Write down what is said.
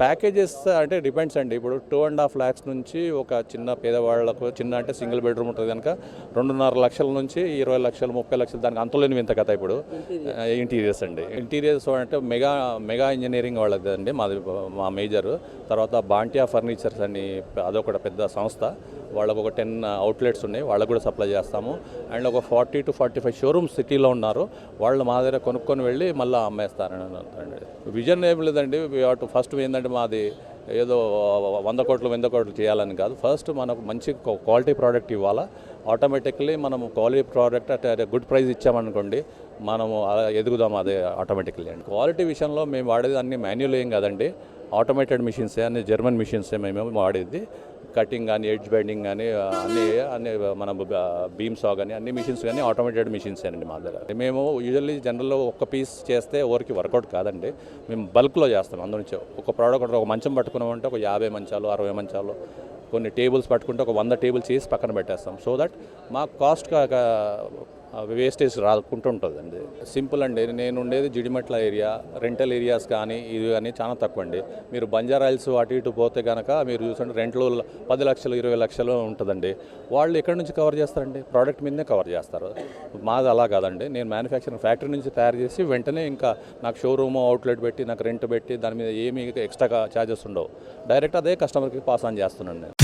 Packages అంటే depends అండి. ఇప్పుడు టూ అండ్ హాఫ్ ల్యాక్స్ నుంచి ఒక చిన్న పేదవాళ్ళకు చిన్న అంటే సింగిల్ బెడ్రూమ్ ఉంటుంది కనుక రెండున్నర లక్షల నుంచి ఇరవై లక్షలు ముప్పై లక్షలు దానికి అంతలేని వింత కథ ఇప్పుడు. ఇంటీరియర్స్ అండి. ఇంటీరియర్స్ అంటే మెగా మెగా ఇంజనీరింగ్ వాళ్ళది అండి మాది మా మేజర్ తర్వాత బాంటియా ఫర్నిచర్స్ అని అదొక పెద్ద సంస్థ. వాళ్ళకు ఒక టెన్ అవుట్లెట్స్ ఉన్నాయి. వాళ్ళకు కూడా సప్లై చేస్తాము. అండ్ ఒక forty two forty five showrooms సిటీలో ఉన్నారు. వాళ్ళు మా దగ్గర కొనుక్కొని వెళ్ళి మళ్ళీ అమ్మేస్తారని అంటారండి. విజన్ ఏం లేదండి. అటు ఫస్ట్ ఏంటంటే మాది ఏదో వంద కోట్లు వంద కోట్లు చేయాలని కాదు. ఫస్ట్ మనకు మంచి క్వాలిటీ ప్రోడక్ట్ ఇవ్వాలా. ఆటోమేటిక్లీ మనం quality product at good price ఇచ్చామనుకోండి మనము అలా ఎదుగుదాం అదే ఆటోమేటిక్లీ అండి క్వాలిటీ విషయంలో మేము వాడేది అన్ని మాన్యువల్ ఏం కదండి. ఆటోమేటెడ్ మిషన్సే అన్ని జర్మన్ మిషన్సే మేము వాడేది. కటింగ్ కానీ ఎడ్జ్ బెండింగ్ కానీ అన్ని అన్ని మన బీమ్ సా కానీ అన్ని మిషన్స్ కానీ ఆటోమేటెడ్ మిషన్స్ అండి మా దగ్గర. మేము యూజువల్లీ జనరల్లో ఒక పీస్ చేస్తే ఎవరికి వర్కౌట్ కాదండి. మేము బల్క్లో చేస్తాం. అందునుంచి ఒక ప్రోడక్ట్ ఒక మంచం పట్టుకున్నామంటే ఒక యాభై మంచాలు అరవై మంచాలు కొన్ని టేబుల్స్ పట్టుకుంటే ఒక వంద టేబుల్ చేసి పక్కన పెట్టేస్తాం. సో దట్ మా కాస్ట్ వేస్టేజ్ రాకుంటుంటుందండి సింపుల్ అండి నేను ఉండేది జిడిమెట్ల ఏరియా రెంటల్ ఏరియాస్ కానీ ఇది కానీ చాలా తక్కువ అండి మీరు బంజారాయిల్స్ అటు ఇటు పోతే కనుక మీరు చూసండి రెంట్లు పది లక్షలు ఇరవై లక్షలు ఉంటుందండి. వాళ్ళు ఎక్కడి నుంచి కవర్ చేస్తారండి? ప్రోడక్ట్ మీదనే కవర్ చేస్తారు. మాది అలా కాదండి. నేను మ్యానుఫ్యాక్చరింగ్ ఫ్యాక్టరీ నుంచి తయారు చేసి వెంటనే ఇంకా నాకు షోరూమ్ అవుట్లెట్ పెట్టి నాకు రెంట్ పెట్టి దాని మీద ఏమి ఎక్స్ట్రా ఛార్జెస్ ఉండవు. డైరెక్ట్ అదే కస్టమర్కి పాస్ ఆన్ చేస్తున్నాను నేను